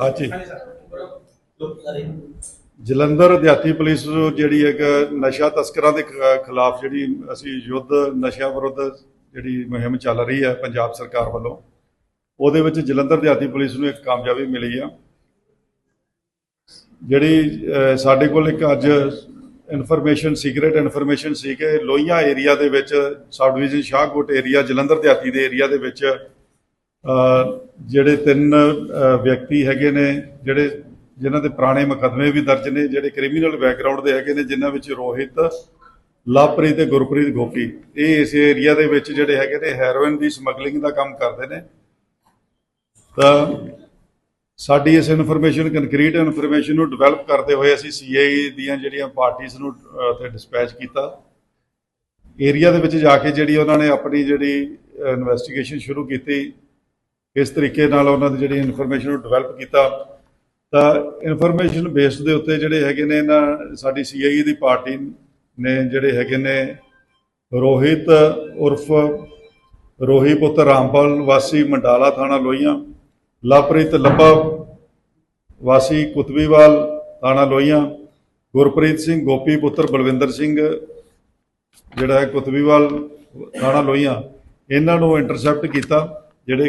ਹਾਂਜੀ। ਜਲੰਧਰ ਦਿਹਾਤੀ ਪੁਲਿਸ ਜਿਹੜੀ ਇੱਕ ਨਸ਼ਾ ਤਸਕਰਾਂ ਦੇ ਖਿਲਾਫ ਜਿਹੜੀ ਅਸੀਂ ਯੁੱਧ ਨਸ਼ਾ ਵਿਰੁੱਧ ਜਿਹੜੀ ਮੁਹਿੰਮ ਚੱਲ ਰਹੀ ਹੈ ਪੰਜਾਬ ਸਰਕਾਰ ਵੱਲੋਂ ਉਹਦੇ ਵਿੱਚ ਜਲੰਧਰ ਦਿਹਾਤੀ ਪੁਲਿਸ ਨੂੰ ਇੱਕ ਕਾਮਯਾਬੀ ਮਿਲੀ ਆ। ਜਿਹੜੀ ਸਾਡੇ ਕੋਲ ਇੱਕ ਅੱਜ ਇਨਫੋਰਮੇਸ਼ਨ ਸੀਕ੍ਰੀਟ ਇਨਫੋਰਮੇਸ਼ਨ ਸੀ ਕਿ ਲੋਹੀਆਂ ਏਰੀਆ ਦੇ ਵਿੱਚ sub division Shahkot area Jalandhar ਦਿਹਾਤੀ ਦੇ ਏਰੀਆ ਦੇ ਵਿੱਚ ਜਿਹੜੇ ਤਿੰਨ ਵਿਅਕਤੀ ਹੈਗੇ ਨੇ ਜਿਹੜੇ ਜਿਨ੍ਹਾਂ ਦੇ ਪੁਰਾਣੇ ਮੁਕੱਦਮੇ ਵੀ ਦਰਜ ਨੇ ਜਿਹੜੇ ਕ੍ਰਿਮੀਨਲ ਬੈਕਗ੍ਰਾਉਂਡ ਦੇ ਹੈਗੇ ਨੇ ਜਿਨ੍ਹਾਂ ਵਿੱਚ ਰੋਹਿਤ ਲਵਪ੍ਰੀਤ ਤੇ ਗੁਰਪ੍ਰੀਤ ਗੋਪੀ ਇਹ ਇਸ ਏਰੀਆ ਦੇ ਵਿੱਚ ਜਿਹੜੇ ਹੈਗੇ ਨੇ ਹੈਰੋਇਨ ਦੀ ਸਮਗਲਿੰਗ ਦਾ ਕੰਮ ਕਰਦੇ ਨੇ। ਤਾਂ ਸਾਡੀ ਇਸ ਇਨਫੋਰਮੇਸ਼ਨ ਕੰਕਰੀਟ ਇਨਫੋਰਮੇਸ਼ਨ ਨੂੰ ਡਿਵੈਲਪ ਕਰਦੇ ਹੋਏ ਅਸੀਂ ਸੀਆਈ ਦੀਆਂ ਜਿਹੜੀਆਂ ਪਾਰਟੀਆਂ ਨੂੰ ਅਹ, ਤੇ ਡਿਸਪੈਚ ਕੀਤਾ। ਏਰੀਆ ਦੇ ਵਿੱਚ ਜਾ ਕੇ ਜਿਹੜੀ ਉਹਨਾਂ ਨੇ ਆਪਣੀ ਜਿਹੜੀ ਇਨਵੈਸਟੀਗੇਸ਼ਨ ਸ਼ੁਰੂ ਕੀਤੀ ਇਸ ਤਰੀਕੇ ਨਾਲ ਉਹਨਾਂ ਦੀ ਜਿਹੜੀ ਇਨਫੋਰਮੇਸ਼ਨ ਨੂੰ ਡਿਵੈਲਪ ਕੀਤਾ, ਤਾਂ ਇਨਫੋਰਮੇਸ਼ਨ ਬੇਸ ਦੇ ਉੱਤੇ ਜਿਹੜੇ ਹੈਗੇ ਨੇ ਇਹਨਾਂ ਸਾਡੀ ਸੀਆਈ ਦੀ ਪਾਰਟੀ ਨੇ ਜਿਹੜੇ ਹੈਗੇ ਨੇ ਰੋਹਿਤ ਉਰਫ ਰੋਹੀ ਪੁੱਤਰ ਰਾਮਪਾਲ ਵਾਸੀ ਮੰਡਾਲਾ ਥਾਣਾ ਲੋਹੀਆਂ, ਲਵਪ੍ਰੀਤ ਲੱਭਾ ਵਾਸੀ ਕੁਤਬੀਵਾਲ ਥਾਣਾ ਲੋਹੀਆਂ, ਗੁਰਪ੍ਰੀਤ ਸਿੰਘ ਗੋਪੀ ਪੁੱਤਰ ਬਲਵਿੰਦਰ ਸਿੰਘ, ਜਿਹੜਾ ਹੈ ਕੁਤਬੀਵਾਲ ਥਾਣਾ ਲੋਹੀਆਂ, ਇਹਨਾਂ ਨੂੰ ਇੰਟਰਸੈਪਟ ਕੀਤਾ, ਜਿਹੜੇ ਕਿ